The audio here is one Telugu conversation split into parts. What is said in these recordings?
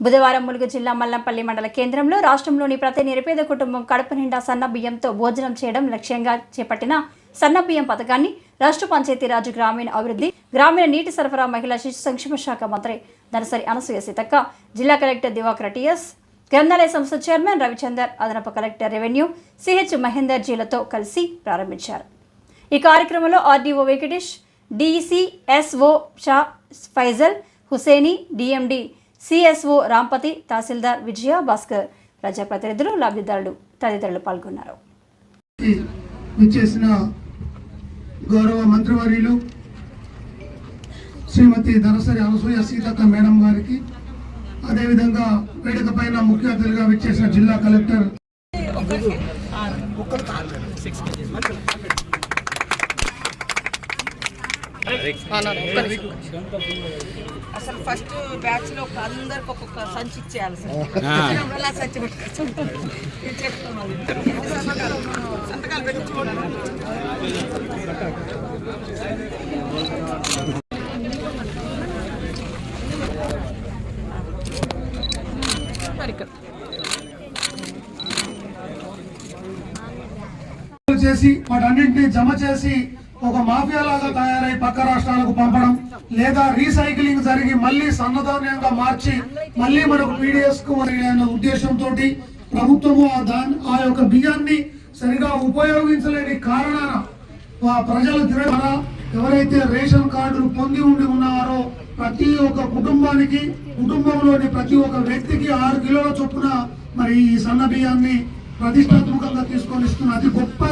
బుధవారం ములుగు జిల్లా మల్లంపల్లి మండల కేంద్రంలో రాష్ట్రంలోని ప్రతి నిరుపేద కుటుంబం కడుపు నిండా సన్న బియ్యంతో భోజనం చేయడం లక్ష్యంగా చేపట్టిన సన్న బియ్యం పథకాన్ని రాష్ట్ర పంచాయతీరాజ్ గ్రామీణ అభివృద్ధి గ్రామీణ నీటి సరఫరా మహిళా శిశు సంక్షేమ శాఖ మంత్రి దనసరి అనసూయ సీతక్క జిల్లా కలెక్టర్ దివాకర్ టిఎస్ గ్రంథాలయ సంస్థ చైర్మన్ రవిచందర్ అదనపు కలెక్టర్ రెవెన్యూ సిహెచ్ మహేందర్ జీలతో కలిసి ప్రారంభించారు. ఈ కార్యక్రమంలో RDO Venkatesh DCSO Shah Faizal Huseini DMD CSO Rampati తహసీల్దార్ విజయ భాస్కర్ ప్రజాప్రతినిధులు లబ్ధిదారులు తదితరులు పాల్గొన్నారు. విచ్చేసిన గౌరవ మంత్రివర్యులు శ్రీమతి ధనసరి అనసూయ సీతక్క మేడం గారికి అదేవిధంగా వేదిక పైన ముఖ్య అతిథిగా విచ్చేసిన జిల్లా కలెక్టర్ అసలు ఫస్ట్ బ్యాచ్లో ఒక అందరికి ఒక్కొక్క సంచి ఇచ్చేయాలి సార్. సంచి. సంతకాలు పెట్టించుకోవడం చేసి వాటన్నింటినీ జమ చేసి ఒక మాఫియా లాగా తయారై పక్క రాష్ట్రాలకు పంపడం లేదా రీసైక్లింగ్ జరిగి మళ్ళీ సన్నధాన్యంగా మార్చి మళ్ళీ మనకు పీడిఎస్కు అనే ఉద్దేశంతో ప్రభుత్వము ఆ దాని ఆ యొక్క బియ్యాన్ని సరిగా ఉపయోగించలేని కారణాన ప్రజల ప్రజలు ఎవరైతే రేషన్ కార్డులు పొంది ఉండి ఉన్నారో ప్రతి ఒక్క కుటుంబానికి కుటుంబంలోని ప్రతి ఒక్క వ్యక్తికి ఆరు కిలోల చొప్పున మరి ఈ సన్న బియ్యాన్ని ప్రతిష్టాత్మకంగా తీసుకొని ఇస్తున్న అతి గొప్ప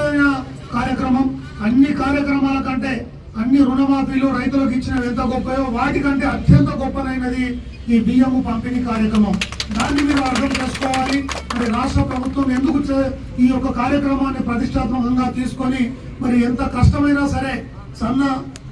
కార్యక్రమం. అన్ని కార్యక్రమాల కంటే అన్ని రుణమాఫీలు రైతులకు ఇచ్చినవి ఎంత గొప్పయో వాటికంటే అత్యంత గొప్పదైనది ఈ బియ్యము పంపిణీ కార్యక్రమం. దాన్ని మీరు అర్థం చేసుకోవాలి. మరి రాష్ట్ర ప్రభుత్వం ఎందుకు ఈ యొక్క కార్యక్రమాన్ని ప్రతిష్టాత్మకంగా తీసుకొని మరి ఎంత కష్టమైనా సరే సన్న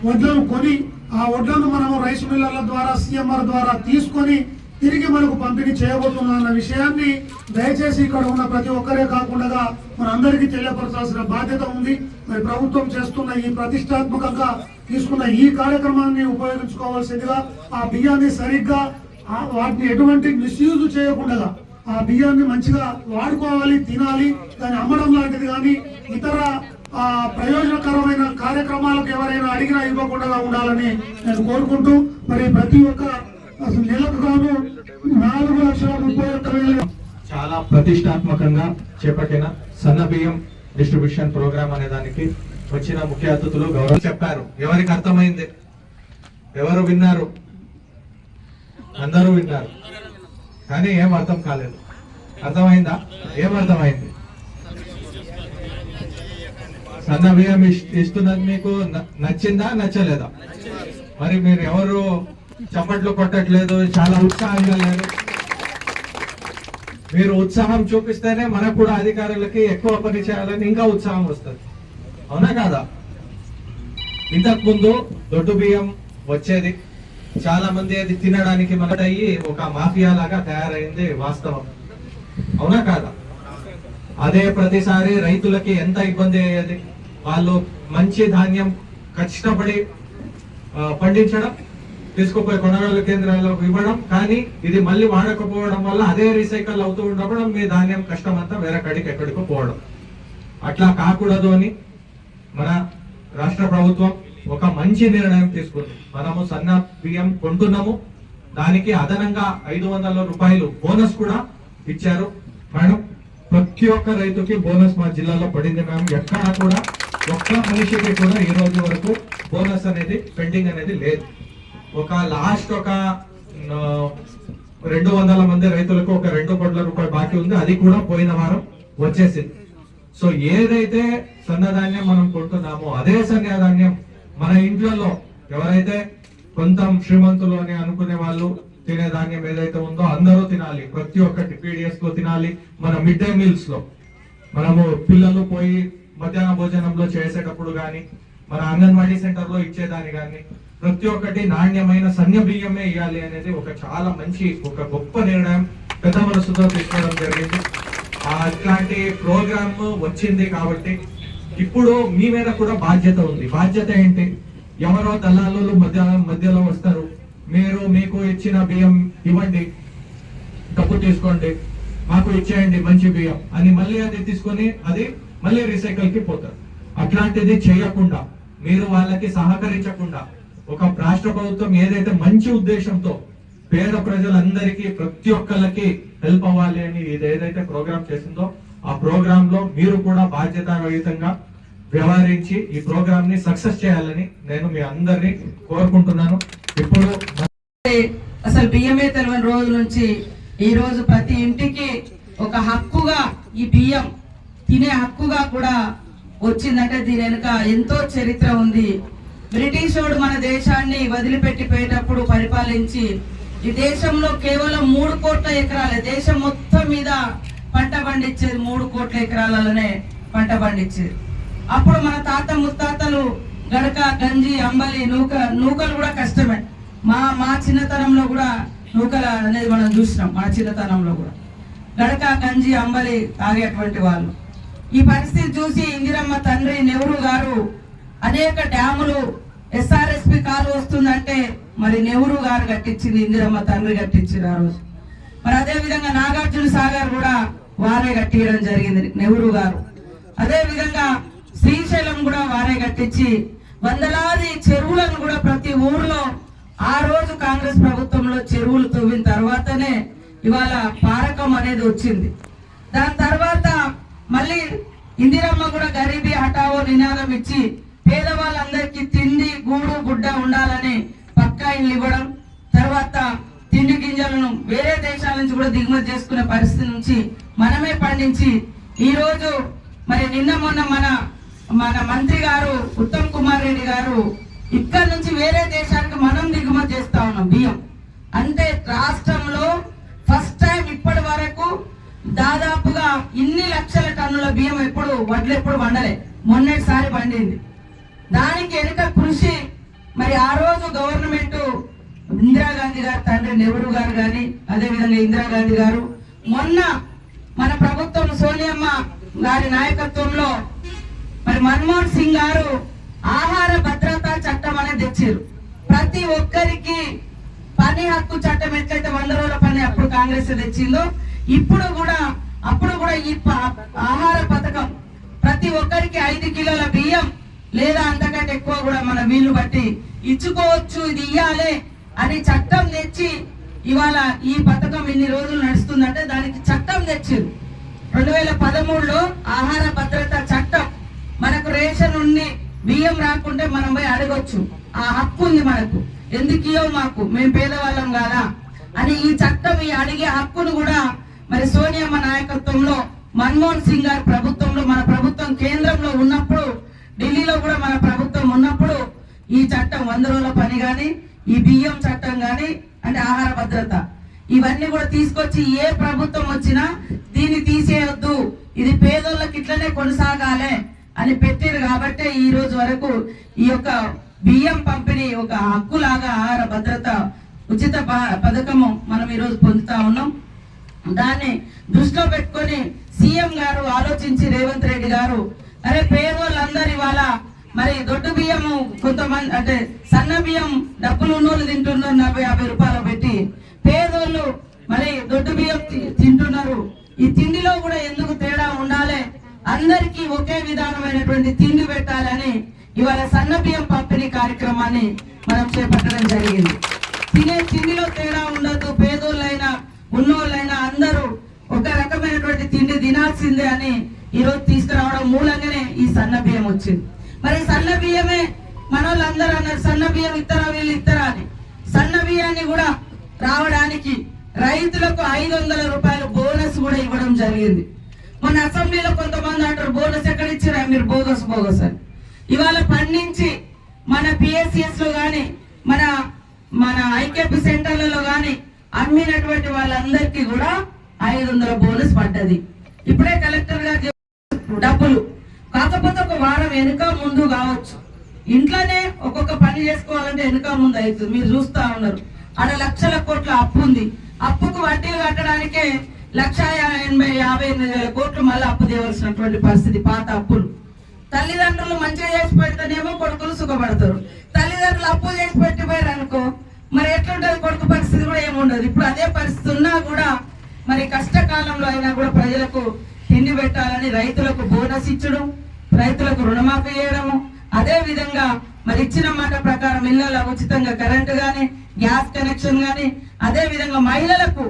వడ్లను కొని ఆ వడ్లను మనము రైస్ మిల్లర్ల ద్వారా సిఎంఆర్ ద్వారా తీసుకొని తిరిగి మనకు పంపిణీ చేయబోతున్నా అన్న విషయాన్ని దయచేసి ఇక్కడ ఉన్న ప్రతి ఒక్కరే కాకుండా మన అందరికీ తెలియపరచాల్సిన బాధ్యత ఉంది. మరి ప్రభుత్వం చేస్తున్న ఈ ప్రతిష్టాత్మకంగా తీసుకున్న ఈ కార్యక్రమాన్ని ఉపయోగించుకోవాల్సిందిగా ఆ బియ్యాన్ని సరిగ్గా వాటిని ఎటువంటి మిస్యూజ్ చేయకుండా ఆ బియ్యాన్ని మంచిగా వాడుకోవాలి తినాలి దాన్ని అమ్మడం లాంటిది కానీ ఇతర ప్రయోజనకరమైన కార్యక్రమాలకు ఎవరైనా అడిగినా ఇవ్వకుండా ఉండాలని నేను కోరుకుంటూ మరి ప్రతి ఒక్క అసలు నెలకు గాను నాలుగు లక్షల ముప్పై ఒక్క వేల. చాలా ప్రతిష్టాత్మకంగా చేపట్టిన సన్న బియ్యం డిస్ట్రిబ్యూషన్ ప్రోగ్రామ్ అనే దానికి వచ్చిన ముఖ్య అతిథులు గౌరవం చెప్పారు. ఎవరికి అర్థమైంది? ఎవరు విన్నారు? అందరూ విన్నారు. కానీ ఏం అర్థం కాలేదు. అర్థమైందా? ఏం అర్థమైంది? సన్న బియ్యం ఇస్తున్నది మీకు న- నచ్చిందా? నచ్చలేదా? మరి మీరు ఎవరు చప్పట్లు కొట్టట్లేదు చాలా ఉత్సాహంగా లేరు. మీరు ఉత్సాహం చూపిస్తేనే మనకు కూడా అధికారులకి ఎక్కువ పని చేయాలని ఇంకా ఉత్సాహం వస్తుంది. అవునా కాదా? ఇంతకు ముందు దొడ్డు బియ్యం వచ్చేది. చాలా మంది అది తినడానికి మనటయ్యి ఒక మాఫియా లాగా తయారైంది వాస్తవం. అవునా కాదా? అదే ప్రతిసారి రైతులకి ఎంత ఇబ్బంది అయ్యేది? వాళ్ళు మంచి ధాన్యం కష్టపడి పండించడం తీసుకుపోయి కొనుగోలు కేంద్రాలకు ఇవ్వడం కానీ ఇది మళ్ళీ వాడకపోవడం వల్ల అదే రీసైకిల్ అవుతూ ఉన్నప్పుడు మీ ధాన్యం కష్టం అంతా వేరే కాడికి ఎక్కడికో పోవడం. అట్లా కాకూడదు అని మన రాష్ట్ర ప్రభుత్వం ఒక మంచి నిర్ణయం తీసుకుంది. మనము సన్న బియ్యం కొంటున్నాము. దానికి అదనంగా ఐదు వందల రూపాయలు బోనస్ కూడా ఇచ్చారు. మేడం ప్రతి ఒక్క రైతుకి బోనస్ మా జిల్లాలో పడింది మేడం. ఎక్కడా కూడా ఒక్క మనిషికి కూడా ఈ రోజు వరకు బోనస్ అనేది పెండింగ్ అనేది లేదు. ఒక లాస్ట్ ఒక రెండు వందల మంది రైతులకు ఒక రెండు కోట్ల రూపాయలు బాకీ ఉంది. అది కూడా పోయిన వారం వచ్చేసింది. సో ఏదైతే సన్నధాన్యం మనం కొంటున్నామో అదే సన్నధాన్యం మన ఇంట్లో ఎవరైతే కొంత శ్రీమంతులు అని అనుకునే వాళ్ళు తినే ధాన్యం ఏదైతే ఉందో అందరూ తినాలి. ప్రతి ఒక్కటి పీడిఎస్లో తినాలి. మన మిడ్ డే మీల్స్లో. మనము పిల్లలు పోయి మధ్యాహ్న భోజనంలో చేసేటప్పుడు కానీ మన అంగన్వాడీ సెంటర్లో ఇచ్చేదాన్ని కానీ ప్రతి ఒక్కటి నాణ్యమైన సన్య బియ్యమే ఇవ్వాలి అనేది ఒక చాలా మంచి ఒక గొప్ప నిర్ణయం పెద్ద మనసుతో తీసుకోవడం జరిగింది. అట్లాంటి ప్రోగ్రామ్ వచ్చింది కాబట్టి ఇప్పుడు మీ మీద కూడా బాధ్యత ఉంది. బాధ్యత ఏంటి? ఎవరో దళాలు మధ్య మధ్యలో వస్తారు. మీరు మీకు ఇచ్చిన బియ్యం ఇవ్వండి. డబ్బు తీసుకోండి. మాకు ఇచ్చేయండి మంచి బియ్యం అని మళ్ళీ అది తీసుకొని అది మళ్ళీ రీసైకిల్కి పోతారు. అట్లాంటిది చేయకుండా మీరు వాళ్ళకి సహకరించకుండా ఒక రాష్ట్ర ప్రభుత్వం ఏదైతే మంచి ఉద్దేశంతో పేద ప్రజలందరికీ ప్రతి ఒక్కళ్ళకి హెల్ప్ అవ్వాలి అని ఇది ఏదైతే ప్రోగ్రామ్ చేసిందో ఆ ప్రోగ్రామ్లో మీరు కూడా బాధ్యతారహితంగా వ్యవహరించి ఈ ప్రోగ్రామ్ని సక్సెస్ చేయాలని నేను మీ అందరినీ కోరుకుంటున్నాను. ఇప్పుడు అసలు బియ్యమే తెలియని రోజు నుంచి ఈ రోజు ప్రతి ఇంటికి ఒక హక్కుగా ఈ బియ్యం తినే హక్కుగా కూడా వచ్చిందంటే దీని వెనుక ఎంతో చరిత్ర ఉంది. బ్రిటిషోడు మన దేశాన్ని వదిలిపెట్టిపోయేటప్పుడు పరిపాలించి ఈ దేశంలో కేవలం మూడు కోట్ల ఎకరాలే దేశం మొత్తం మీద పంట పండించేది మూడు కోట్ల ఎకరాలలోనే పంట పండించేది. అప్పుడు మన తాత ముత్తాతలు గడక గంజి అంబలి నూక నూకలు కూడా కష్టమే. మా మా చిన్నతనంలో కూడా నూకలు అనేది మనం చూసినాం మన చిన్నతనంలో కూడా. గడక గంజి అంబలి తాగేటువంటి వాళ్ళు. ఈ పరిస్థితి చూసి ఇందిరమ్మ తండ్రి నెహ్రూ గారు అనేక డ్యాములు ఎస్ఆర్ఎస్పి కారు వస్తుందంటే మరి నెహ్రూ గారు కట్టించింది ఇందిరమ్మ తండ్రి కట్టించింది ఆ రోజు. మరి అదే విధంగా నాగార్జున సాగర్ కూడా వారే కట్టించడం జరిగింది నెహ్రూ గారు. అదేవిధంగా శ్రీశైలం కూడా వారే కట్టించి వందలాది చెరువులను కూడా ప్రతి ఊర్లో ఆ రోజు కాంగ్రెస్ ప్రభుత్వంలో చెరువులు తవ్విన తర్వాతనే ఇవాళ పారకం అనేది వచ్చింది. దాని తర్వాత మళ్ళీ ఇందిరమ్మ కూడా గరీబీ హఠావో నినాదం ఇచ్చి మనమే ఈరోజు మరి నిన్న మొన్న మన మన మంత్రి గారు ఉత్తమ్ కుమార్ రెడ్డి గారు ఇక్కడ నుంచి వేరే దేశానికి మనం దిగుమతి చేస్తా ఉన్నాం బియ్యం. అంటే రాష్ట్రంలో ఫస్ట్ టైం ఇప్పటి వరకు దాదాపుగా ఇన్ని లక్షల టన్నుల బియ్యం ఎప్పుడు వడ్లు ఎప్పుడు వండలే మొన్నటిసారి పండింది. దానికి వెనుక కృషి మరి ఆ రోజు గవర్నమెంట్ ఇందిరాగాంధీ గారు తండ్రి నెహ్రూ గారు కానీ అదేవిధంగా ఇందిరాగాంధీ గారు మొన్న మన ప్రభుత్వం సోనియమ్మ గారి నాయకత్వంలో మరి మన్మోహన్ సింగ్ గారు ఆహార భద్రతా చట్టం అనేది తెచ్చారు ప్రతి ఒక్కరికి పని హక్కు చట్టం ఎట్లయితే వంద రోజుల పని అప్పుడు కాంగ్రెస్ తెచ్చిందో ఇప్పుడు కూడా అప్పుడు కూడా ఈ ఆహార పథకం ప్రతి ఒక్కరికి ఐదు కిలోల బియ్యం లేదా అంతకంటే ఎక్కువ కూడా మన వీళ్ళు బట్టి ఇచ్చుకోవచ్చు ఇది ఇయ్యాలి అని చట్టం తెచ్చి ఇవాళ ఈ పథకం ఇన్ని రోజులు నడుస్తుందంటే దానికి చట్టం తెచ్చింది. రెండు వేల పదమూడులో ఆహార భద్రత చట్టం. మనకు రేషన్ ఉండి బియ్యం రాకుంటే మనం పోయి అడగొచ్చు. ఆ హక్కు ఉంది మనకు. ఎందుకు ఇయ్యో మాకు? మేము పేదవాళ్ళం కాదా? అని ఈ చట్టం ఈ అడిగే హక్కును కూడా మరి సోనియమ్మ నాయకత్వంలో మన్మోహన్ సింగ్ గారి ప్రభుత్వంలో మన ప్రభుత్వం కేంద్రంలో ఉన్నప్పుడు ఢిల్లీలో కూడా మన ప్రభుత్వం ఉన్నప్పుడు ఈ చట్టం వంద రోజుల పని కానీ ఈ బియ్యం చట్టం కానీ అంటే ఆహార భద్రత. ఇవన్నీ కూడా తీసుకొచ్చి ఏ ప్రభుత్వం వచ్చినా దీన్ని తీసేయొద్దు. ఇది పేదోళ్ళకి ఇట్లనే కొనసాగాలి అని పెట్టారు కాబట్టే ఈ రోజు వరకు ఈ యొక్క బియ్యం పంపిణీ ఒక హక్కులాగా ఆహార భద్రత ఉచిత పథకము మనం ఈరోజు పొందుతా ఉన్నాం. దాన్ని దృష్టిలో పెట్టుకొని సీఎం గారు ఆలోచించి రేవంత్ రెడ్డి గారు అరే పేదోళ్ళందరి ఇవాళ మరి దొడ్డు బియ్యము కొంతమంది అంటే సన్న బియ్యం డబ్బులు ఉన్నోళ్ళు తింటున్నారు నలభై యాభై రూపాయలు పెట్టి. పేదోళ్ళు మరి దొడ్డు బియ్యం తింటున్నారు. ఈ తిండిలో కూడా ఎందుకు తేడా ఉండాలి? అందరికీ ఒకే విధానమైనటువంటి తిండి పెట్టాలని ఇవాళ సన్న బియ్యం పంపిణీ కార్యక్రమాన్ని మనం చేపట్టడం జరిగింది. తినే తిండిలో తేడా ఉండదు పేదోళ్ళైనా ఉన్నోళ్ళైనా అందరూ ఒక రకమైనటువంటి తిండి తినాల్సిందే అని ఈ రోజు తీసుకురావడం మూలంగానే ఈ సన్న బియ్యం వచ్చింది. మరి సన్న బియ్యమే మనోళ్ళందరూ అన్నారు సన్న బియ్యం ఇస్తారా వీళ్ళు ఇస్తారా అని. సన్న బియ్యాన్ని కూడా రావడానికి రైతులకు ఐదు వందల రూపాయలు బోనస్ కూడా ఇవ్వడం జరిగింది. మన అసెంబ్లీలో కొంతమంది అంటారు బోనస్ ఎక్కడ ఇచ్చారా మీరు బోగస్ బోగస్ అని. ఇవాళ పండించి మన పిఎస్సిఎస్లో కానీ మన మన ఐకేపీ సెంటర్లలో కానీ అమ్మినటువంటి వాళ్ళందరికీ కూడా ఐదు వందల బోనస్ పడ్డది. ఇప్పుడే కలెక్టర్ గారు డబ్బులు. కాకపోతే ఒక వారం వెనుక ముందు కావచ్చు. ఇంట్లోనే ఒక్కొక్క పని చేసుకోవాలంటే వెనుక ముందు అవుతుంది. మీరు చూస్తా ఉన్నారు. ఆడ లక్షల కోట్ల అప్పు ఉంది. అప్పుకు వడ్డీలు కట్టడానికే లక్ష ఎనభై యాభై ఎనిమిది వేల కోట్లు మళ్ళీ అప్పు తీయవలసినటువంటి పరిస్థితి పాత అప్పులు. తల్లిదండ్రులు మంచిగా చేసి పెడితేనేమో కొడుకులు సుఖపడతారు. తల్లిదండ్రులు అప్పు చేసి పెట్టిపోయారు అనుకో మరి ఎట్లుంటుంది కొడుకు పరిస్థితి కూడా ఏముండదు ఇప్పుడు అదే పరిస్థితి ఉన్నా కూడా మరి కష్టకాలంలో అయినా కూడా ప్రజలకు తిండి పెట్టాలని రైతులకు బోనస్ ఇచ్చడం. రైతులకు రుణమాఫీ చేయడము. అదే విధంగా మరి ఇచ్చిన మాట ప్రకారం ఇళ్ళలో ఉచితంగా కరెంటు కానీ గ్యాస్ కనెక్షన్ కానీ అదే విధంగా మహిళలకు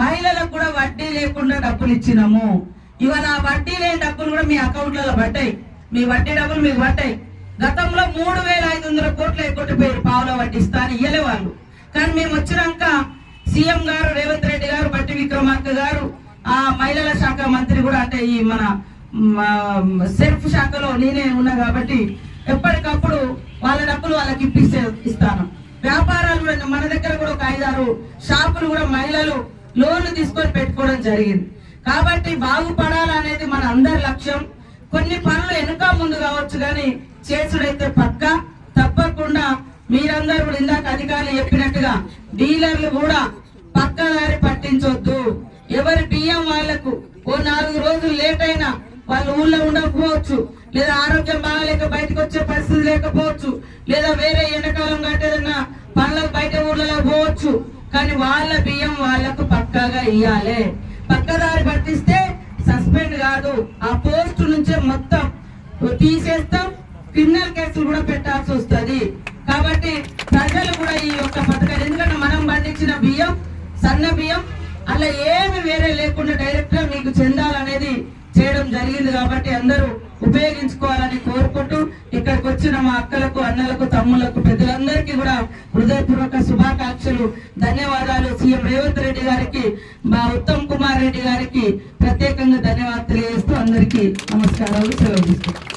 మహిళలకు కూడా వడ్డీ లేకుండా డబ్బులు ఇచ్చినాము. ఇవాళ ఆ వడ్డీ లేని డబ్బులు కూడా మీ అకౌంట్లలో పడ్డాయి. మీ వడ్డీ డబ్బులు మీకు పడ్డాయి. గతంలో మూడు వేల ఐదు వందల కోట్లు ఎగ్గొట్టిపోయారు పావుల వడ్డీ ఇస్తా ఇయ్యలే వాళ్ళు. కానీ మేము వచ్చినాక సీఎం గారు రేవంత్ రెడ్డి గారు బట్టి విక్రమార్క గారు ఆ మహిళల శాఖ మంత్రి కూడా అంటే ఈ మన సెల్ఫ్ శాఖలో నేనే ఉన్నా కాబట్టి ఎప్పటికప్పుడు వాళ్ళ డబ్బులు వాళ్ళకి ఇప్పిస్తే ఇస్తాను. వ్యాపారాలు కూడా మన దగ్గర కూడా ఒక ఐదారు షాపులు కూడా మహిళలు లోన్లు తీసుకొని పెట్టుకోవడం జరిగింది. కాబట్టి బాగుపడాలనేది మన అందరి లక్ష్యం. కొన్ని పనులు వెనుక ముందు కావచ్చు కానీ చేసుడైతే పక్క. తప్పకుండా మీరందరూ కూడా ఇందాక అధికారులు చెప్పినట్టుగా డీలర్లు కూడా పక్కదారి పట్టించొద్దు. ఎవరి బియ్యం వాళ్ళకు ఓ నాలుగు రోజులు లేట్ అయినా వాళ్ళు ఊళ్ళో ఉండకపోవచ్చు. లేదా ఆరోగ్యం బాగాలేక బయటకు వచ్చే పరిస్థితి లేకపోవచ్చు. లేదా వేరే ఎండాకాలం కట్టేదన్నా పనులకు బయట ఊళ్ళలో పోవచ్చు. కానీ వాళ్ళ బియ్యం వాళ్ళకు పక్కాగా ఇయ్యాలి. పక్కదారి పట్టిస్తే సస్పెండ్ కాదు. ఆ పోస్ట్ నుంచే మొత్తం తీసేస్తాం. క్రిమినల్ కేసులు కూడా పెట్టాల్సి వస్తుంది. కాబట్టి ప్రజలు కూడా ఈ యొక్క పథకాలు ఎందుకంటే మనం పండించిన బియ్యం సన్న బియ్యం అలా ఏమి వేరే లేకుండా డైరెక్ట్గా మీకు చెందాలనేది చేయడం జరిగింది కాబట్టి అందరూ ఉపయోగించుకోవాలని కోరుకుంటూ ఇక్కడికి వచ్చిన మా అక్కలకు అన్నలకు తమ్ములకు పెద్దలందరికీ కూడా హృదయపూర్వక శుభాకాంక్షలు ధన్యవాదాలు. సీఎం రేవంత్ రెడ్డి గారికి మా ఉత్తమ్ కుమార్ రెడ్డి గారికి ప్రత్యేకంగా ధన్యవాదాలు తెలియజేస్తూ అందరికీ నమస్కారాలు సెలవు